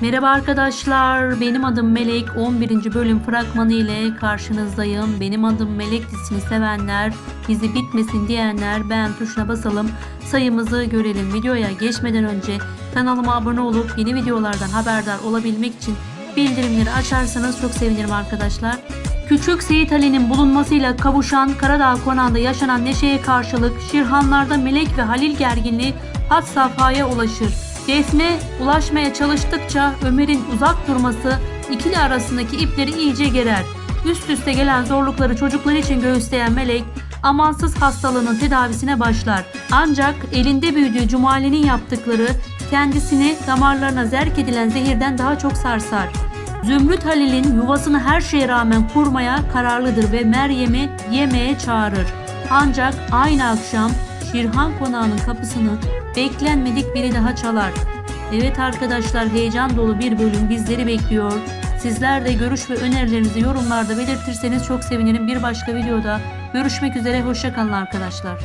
Merhaba arkadaşlar, benim adım Melek. 11. bölüm fragmanı ile karşınızdayım. Benim adım Melek dizisini sevenler, dizi bitmesin diyenler beğen tuşuna basalım. Sayımızı görelim. Videoya geçmeden önce kanalıma abone olup yeni videolardan haberdar olabilmek için bildirimleri açarsanız çok sevinirim arkadaşlar. Küçük Seyit Ali'nin bulunmasıyla kavuşan Karadağ konağında yaşanan neşeye karşılık Şirhanlarda Melek ve Halil gerginliği had safhaya ulaşır. Defne ulaşmaya çalıştıkça Ömer'in uzak durması ikili arasındaki ipleri iyice gerer. Üst üste gelen zorlukları çocuklar için göğüsleyen Melek amansız hastalığının tedavisine başlar. Ancak elinde büyüdüğü Cumali'nin yaptıkları kendisini damarlarına zerk edilen zehirden daha çok sarsar. Zümrüt Halil'in yuvasını her şeye rağmen kurmaya kararlıdır ve Meryem'i yemeğe çağırır. Ancak aynı akşam Şirhan konağının kapısını beklenmedik biri daha çalar. Evet arkadaşlar heyecan dolu bir bölüm bizleri bekliyor. Sizler de görüş ve önerilerinizi yorumlarda belirtirseniz çok sevinirim. Bir başka videoda görüşmek üzere. Hoşçakalın arkadaşlar.